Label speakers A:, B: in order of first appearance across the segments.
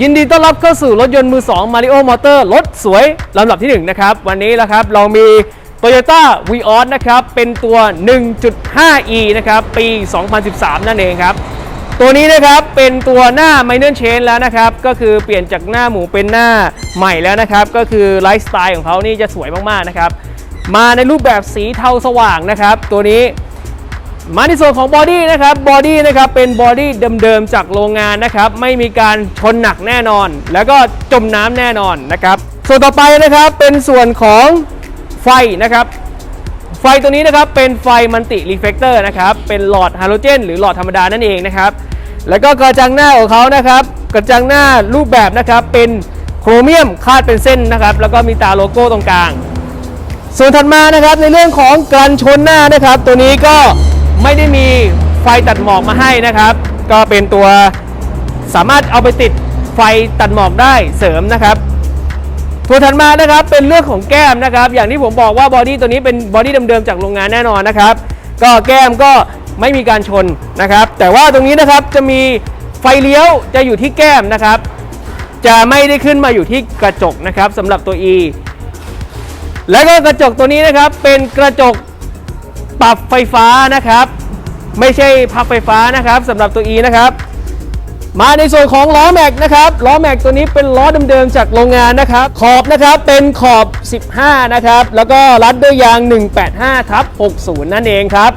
A: ยินดีต้อนรับเข้าสู่รถยนต์มือ2 Mario Motor รถสวยลำดับที่ 1 นะครับ วันนี้นะครับเรามี Toyota Vios นะครับ เป็นตัว 1.5e นะครับ ปี 2013 นั่นเองครับ ตัวนี้นะครับเป็นตัวหน้า Minor Change แล้วนะครับ ก็คือเปลี่ยนจากหน้าหมูเป็นหน้าใหม่แล้วนะครับ ก็คือไลฟ์สไตล์ของเขานี่จะสวยมากๆนะครับ มาในรูปแบบสีเทาสว่างนะครับ ตัวนี้ มาในส่วนของบอดี้นะครับบอดี้นะครับเป็นบอดี้เดิมๆจากโรงงานนะครับไม่มีการชนหนักแน่นอน แล้วก็จมน้ำแน่นอนนะครับส่วนต่อไปนะครับเป็นส่วนของไฟนะครับไฟตัวนี้นะครับเป็นไฟมันติรีเฟกเตอร์นะครับเป็นหลอดฮาโลเจน หรือหลอดธรรมดานั่นเองนะครับแล้วก็กระจังหน้าของเขานะครับกระจังหน้ารูปแบบนะครับเป็นโครเมียมคาดเป็นเส้นนะครับแล้วก็มีตาโลโก้ตรงกลาง ส่วนถัดมานะครับในเรื่องของการชนหน้านะครับ ตัวนี้ก็ ไม่ได้มีไฟตัดหมอกมาให้นะครับ ก็เป็นตัวสามารถเอาไปติดไฟตัดหมอกได้เสริมนะครับ ตัวถัดมานะครับเป็นเรื่องของแก้มนะครับ อย่างที่ผมบอกว่าบอดี้ตัวนี้เป็นบอดี้เดิมๆจากโรงงานแน่นอนนะครับ ก็แก้มก็ไม่มีการชนนะครับ แต่ว่าตรงนี้นะครับจะมีไฟเลี้ยวจะอยู่ที่แก้มนะครับ จะไม่ได้ขึ้นมาอยู่ที่กระจกนะครับสำหรับตัว E แล้วก็กระจกตัวนี้นะครับเป็นกระจก ปรับไฟฟ้านะครับ ไม่ใช่พับไฟฟ้านะครับสำหรับตัว E นะครับมาในส่วนของล้อแม็กนะครับล้อแม็กตัวนี้เป็นล้อเดิมๆจากโรงงานนะครับ ขอบนะครับเป็นขอบ 15 นะครับ แล้วก็รัดด้วยยาง 185ทับ60 นั่นเองครับ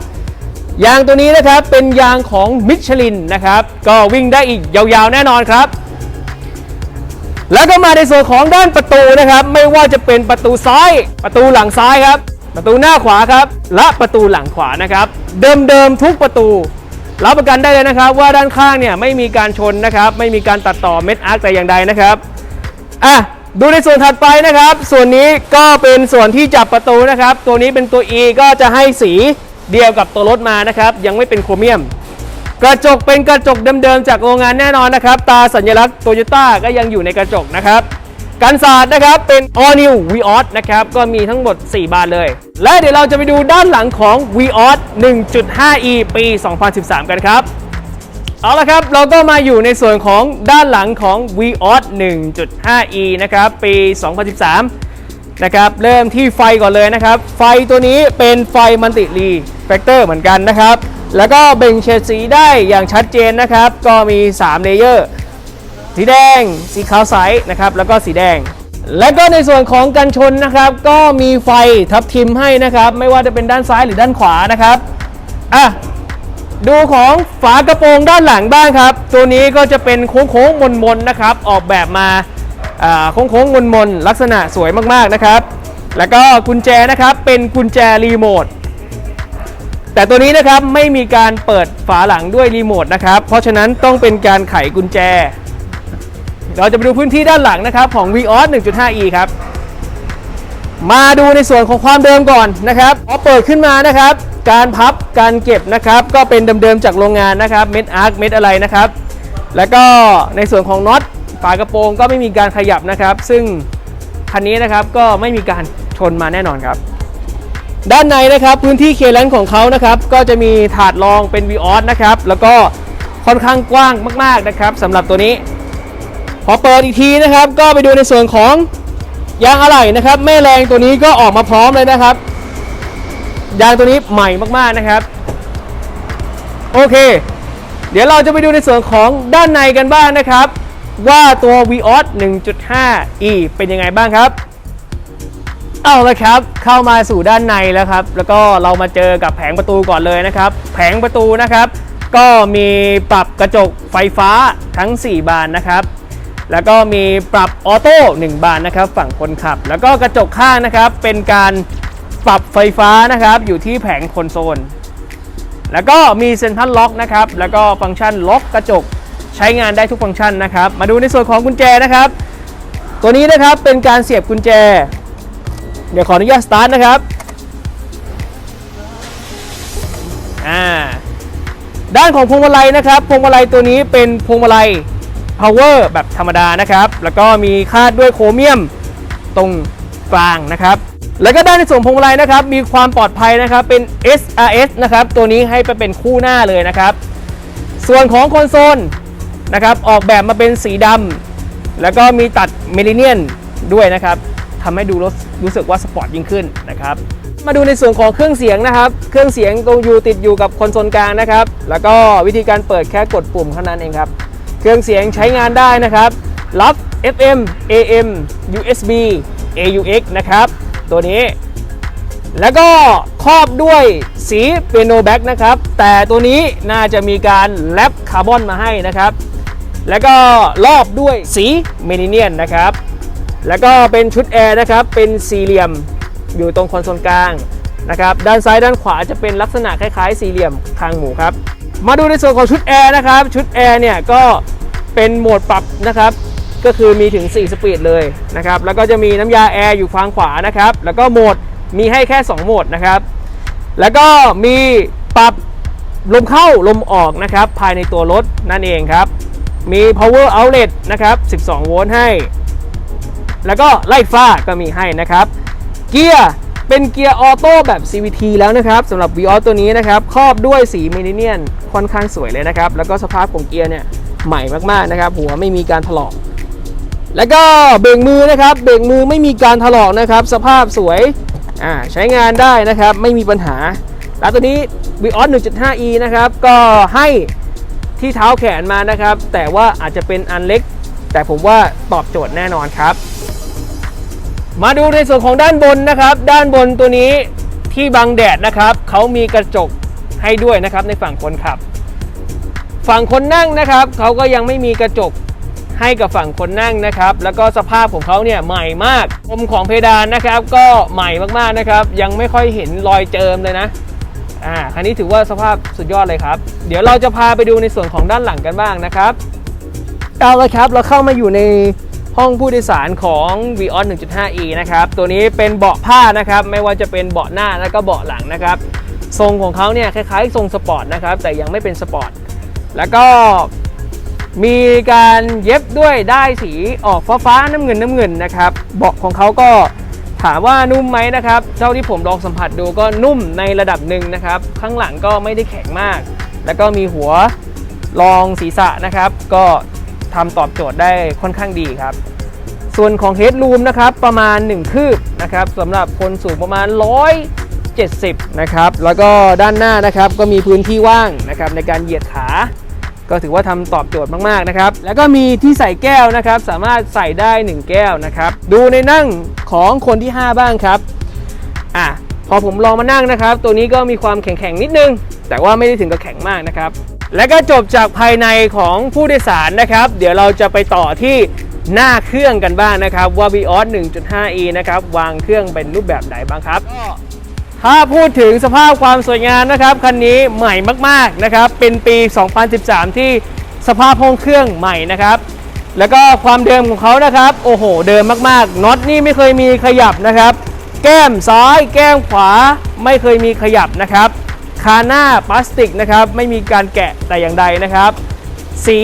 A: ยางตัวนี้นะครับเป็นยางของมิชลินนะครับ ก็วิ่งได้อีกยาวๆแน่นอนครับ แล้วก็มาในส่วนของด้านประตูนะครับ ไม่ว่าจะเป็นประตูซ้าย ประตูหลังซ้ายครับ ประตูหน้าขวาครับ และประตูหลังขวานะครับ เดิมๆทุกประตู รับประกันได้เลยนะครับ ว่าด้านข้างเนี่ยไม่มีการชนนะครับ ไม่มีการตัดต่อเม็ดอาร์คแต่อย่างใดนะครับอะดูในส่วนถัดไปนะครับ ส่วนนี้ก็เป็นส่วนที่จับประตูนะครับ ตัวนี้เป็นตัว E ก็จะให้สีเดียวกับตัวรถมานะครับ ยังไม่เป็นโครเมียม กระจกเป็นกระจกเดิมๆจากโรงงานแน่นอนนะครับ ตาสัญลักษณ์โตโยต้าก็ยังอยู่ในกระจกนะครับ กันศาสตร์นะครับ เป็น All New Vios นะครับ ก็มีทั้งหมด 4 บานเลย และเดี๋ยวเราจะไปดูด้านหลังของ Vios 1.5e ปี 2013 กันครับ เอาละครับ เราก็มาอยู่ในส่วนของด้านหลังของ Vios 1.5e นะครับ ปี 2013 นะครับ เริ่มที่ไฟก่อนเลยนะครับ ไฟตัวนี้เป็นไฟมันติรีแฟกเตอร์เหมือนกันนะครับ แล้วก็เบ่งเฉดสีได้อย่างชัดเจนนะครับ ก็มี 3 เลเยอร์ สีแดง สีขาวใสนะครับ แล้วก็สีแดง และก็ในส่วนของกันชนนะครับ ก็มีไฟทับทิมให้นะครับ ไม่ว่าจะเป็นด้านซ้ายหรือด้านขวานะครับอะดูของฝากระโปรงด้านหลังบ้างครับ ตัวนี้ก็จะเป็นโค้งๆมนๆนะครับ ออกแบบมาอ่าโค้งๆมนๆลักษณะสวยมากๆนะครับ แล้วก็กุญแจนะครับเป็นกุญแจรีโมทแต่ตัวนี้นะครับไม่มีการเปิดฝาหลังด้วยรีโมทนะครับ เพราะฉะนั้นต้องเป็นการไขกุญแจ เราจะไปดูพื้นที่ด้านหลังนะครับของ Vios 1.5e ครับ มาดูในส่วนของความเดิมก่อนนะครับพอเปิดขึ้นมานะครับ การพับการเก็บนะครับ ก็เป็นเดิมๆจากโรงงานนะครับเม็ดอาร์คเม็ดอะไรนะครับ แล้วก็ในส่วนของน็อตฝากระโปรงก็ไม่มีการขยับนะครับ ซึ่งคันนี้นะครับก็ไม่มีการชนมาแน่นอนครับ ด้านในนะครับพื้นที่เคเลนของเขานะครับ ก็จะมีถาดรองเป็น v ีออสนะครับแล้วก็ค่อนข้างกว้างมาก ๆนะครับสำหรับตัวนี้ พอเปิดอีกทีนะครับ ก็ไปดูในส่วนของยางอะไหล่นะครับ แม่แรงตัวนี้ก็ออกมาพร้อมเลยนะครับ ยางตัวนี้ใหม่มากๆนะครับ โอเค เดี๋ยวเราจะไปดูในส่วนของด้านในกันบ้างนะครับ ว่าตัว Vios 1.5e เป็นยังไงบ้างครับเอาละครับ เข้ามาสู่ด้านในแล้วครับ แล้วก็เรามาเจอกับแผงประตูก่อนเลยนะครับ แผงประตูนะครับ ก็มีปรับกระจกไฟฟ้าทั้ง 4 บานนะครับ แล้วก็มีปรับออโต้1บานนะครับฝั่งคนขับ แล้วก็กระจกข้างนะครับเป็นการปรับไฟฟ้านะครับอยู่ที่แผงคอนโซล แล้วก็มีเซ็นทรัลล็อกนะครับแล้วก็ฟังก์ชันล็อกกระจกใช้งานได้ทุกฟังก์ชันนะครับ มาดูในส่วนของกุญแจนะครับ ตัวนี้นะครับเป็นการเสียบกุญแจ เดี๋ยวขออนุญาตสตาร์ทนะครับอ่าด้านของพวงมาลัยนะครับพวงมาลัยตัวนี้เป็นพวงมาลัย power แบบธรรมดานะครับ แล้วก็มีคาดด้วยโครเมียมตรงกลางนะครับ แล้วก็ด้านในส่วนพวงมาลัยนะครับ มีความปลอดภัยนะครับเป็น SRS นะครับ ตัวนี้ให้ไปเป็นคู่หน้าเลยนะครับ ส่วนของคอนโซลนะครับออกแบบมาเป็นสีดแล้วก็มีตัดเมลิเนียนด้วยนะครับทำให้ดูรถรู้สึกว่าสปอร์ตยิ่งขึ้นนะครับมาดูในส่วนของเครื่องเสียงนะครับ เครื่องเสียงตรงอยู่ติดอยู่กับคอนโซลกลางนะครับ แล้วก็วิธีการเปิดแค่กดปุ่มเท่านั้นเองครับ เครื่องเสียงใช้งานได้นะครับ รับ FM AM USB AUX นะครับ ตัวนี้ แล้วก็ครอบด้วยสีเปียโนแบ็กนะครับ แต่ตัวนี้น่าจะมีการแรปคาร์บอนมาให้นะครับ แล้วก็รอบด้วยสีเมนิเนียนนะครับ แล้วก็เป็นชุดแอร์นะครับ เป็นสี่เหลี่ยมอยู่ตรงคอนโซลกลางนะครับด้านซ้ายด้านขวาจะเป็นลักษณะคล้ายๆ สี่เหลี่ยมคางหมูครับ มาดูในส่วนของชุดแอร์นะครับ ชุดแอร์เนี่ยก็ เป็นโหมดปรับนะครับ ก็คือมีถึง 4 สปีดเลยนะครับ แล้วก็จะมีน้ำยาแอร์อยู่ฝั่งขวานะครับ แล้วก็โหมดมีให้แค่ 2 โหมดนะครับ แล้วก็มีปรับลมเข้าลมออกนะครับ ภายในตัวรถนั่นเองครับ มี power outlet นะครับ 12 โวลต์ให้ แล้วก็ไล่ฟ้าก็มีให้นะครับ เกียร์เป็นเกียร์ออโต้แบบ CVT แล้วนะครับสำหรับ v ีออตัวนี้นะครับ ครอบด้วยสีเมนิเนียนค่อนข้างสวยเลยนะครับ แล้วก็สภาพของเกียร์เนี่ย ใหม่มากๆนะครับ หัวไม่มีการถลอก แล้วก็เบรกมือนะครับเบรกมือไม่มีการถลอกนะครับ สภาพสวยอ่าใช้งานได้นะครับไม่มีปัญหา แล้วตัวนี้ v ีออส 1.5e นะครับก็ให้ที่เท้าแขนมานะครับ แต่ว่าอาจจะเป็นอันเล็ก แต่ผมว่าตอบโจทย์แน่นอนครับ มาดูในส่วนของด้านบนนะครับ ด้านบนตัวนี้ที่บังแดดนะครับเขามีกระจกให้ด้วยนะครับในฝั่งคนขับ ฝั่งคนนั่งนะครับเขาก็ยังไม่มีกระจกให้กับฝั่งคนนั่งนะครับ แล้วก็สภาพของเขาเนี่ยใหม่มากคมของเพดานนะครับ ก็ใหม่มากๆนะครับ ยังไม่ค่อยเห็นรอยเจิมเลยนะอ่าคันนี้ถือว่าสภาพสุดยอดเลยครับ เดี๋ยวเราจะพาไปดูในส่วนของด้านหลังกันบ้างนะครับเอาละครับเราเข้ามาอยู่ในห้องผู้โดยสารของ v ีออ 1.5e นะครับ ตัวนี้เป็นเบาะผ้านะครับ ไม่ว่าจะเป็นเบาะหน้าแล้วก็เบาะหลังนะครับ ทรงของเขาเนี่ยคล้ายๆ ทรงสปอร์ตนะครับ แต่ยังไม่เป็นสปอร์ต แล้วก็มีการเย็บด้วยได้ายสีออกฟ้าๆน้ำเงินน้ำเงินนะครับ เบาะของเขาก็ถามว่านุ่มไหมนะครับเท่าที่ผมลองสัมผัสดูก็นุ่มในระดับหนึ่งนะครับ ข้างหลังก็ไม่ได้แข็งมาก แล้วก็มีหัวรองศีรษะนะครับ ก็ทำตอบโจทย์ได้ค่อนข้างดีครับ ส่วนของ Headroom นะครับประมาณ 1 คืบนะครับสำหรับคนสูงประมาณ 170 นะครับ แล้วก็ด้านหน้านะครับก็มีพื้นที่ว่างนะครับในการเหยียดขา ก็ถือว่าทำตอบโจทย์มากๆนะครับ แล้วก็มีที่ใส่แก้วนะครับ สามารถใส่ได้ 1 แก้วนะครับ ดูในนั่งของคนที่ 5 บ้างครับ อะ พอผมลองมานั่งนะครับ ตัวนี้ก็มีความแข็งๆนิดนึง แต่ว่าไม่ได้ถึงกับแข็งมากนะครับ และก็จบจากภายในของผู้โดยสารนะครับ เดี๋ยวเราจะไปต่อที่หน้าเครื่องกันบ้างนะครับว่า Vios 1.5e นะครับ วางเครื่องเป็นรูปแบบไหนบ้างครับ ถ้าพูดถึงสภาพความสวยงามนะครับคันนี้ใหม่มากๆนะครับเป็นปี 2013 ที่สภาพห้องเครื่องใหม่นะครับ แล้วก็ความเดิมของเขานะครับโอ้โห เดิมมากๆน็อตนี่ไม่เคยมีขยับนะครับ แก้มซ้ายแก้มขวาไม่เคยมีขยับนะครับคาหน้าพลาสติกนะครับไม่มีการแกะแต่อย่างใดนะครับ สี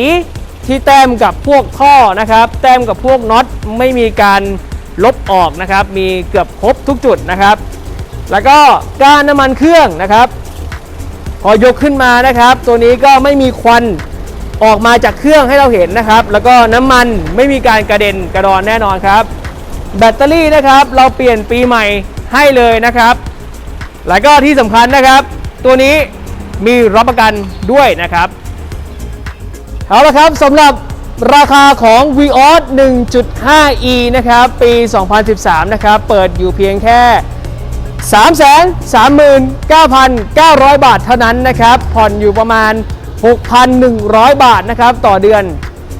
A: ที่แต้มกับพวกท่อนะครับ แต้มกับพวกน็อตไม่มีการลบออกนะครับ มีเกือบครบทุกจุดนะครับ แล้วก็ก้านน้ำมันเครื่องนะครับ พอยกขึ้นมานะครับ ตัวนี้ก็ไม่มีควันออกมาจากเครื่องให้เราเห็นนะครับ แล้วก็น้ำมันไม่มีการกระเด็นกระดอนแน่นอนครับ แบตเตอรี่นะครับ เราเปลี่ยนปีใหม่ให้เลยนะครับ แล้วก็ที่สำคัญนะครับ ตัวนี้มีรับประกันด้วยนะครับ เอาละครับสำหรับราคาของ Vios 1.5e นะครับ ปี 2013 นะครับ เปิดอยู่เพียงแค่ 339,900 บาทเท่านั้นนะครับ ผ่อนอยู่ประมาณ 6,100 บาทนะครับต่อเดือน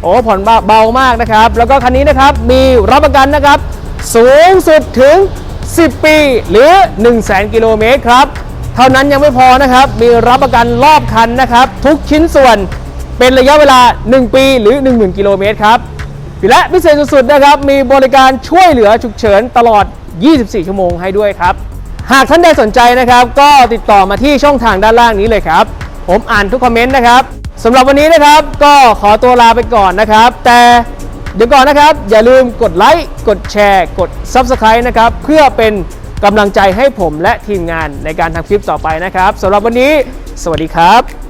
A: โอ้ผ่อนเบามากนะครับ แล้วก็คันนี้นะครับมีรับประกันนะครับ สูงสุดถึง 10 ปีหรือ 100,000กิโลเมตรครับ เท่านั้นยังไม่พอนะครับ มีรับประกันรอบคันนะครับ ทุกชิ้นส่วนเป็นระยะเวลา 1 ปีหรือ 10,000 กิโลเมตรครับและพิเศษสุดๆนะครับ มีบริการช่วยเหลือฉุกเฉินตลอด 24 ชั่วโมงให้ด้วยครับ หากท่านใดสนใจนะครับ ก็ติดต่อมาที่ช่องทางด้านล่างนี้เลยครับ ผมอ่านทุกคอมเมนต์นะครับสำหรับวันนี้นะครับก็ขอตัวลาไปก่อนนะครับ แต่เดี๋ยวก่อนนะครับ อย่าลืมกดไลค์กดแชร์กด Subscribe นะครับ เพื่อเป็นกำลังใจให้ผมและทีมงานในการทำคลิปต่อไปนะครับสำหรับวันนี้ สวัสดีครับ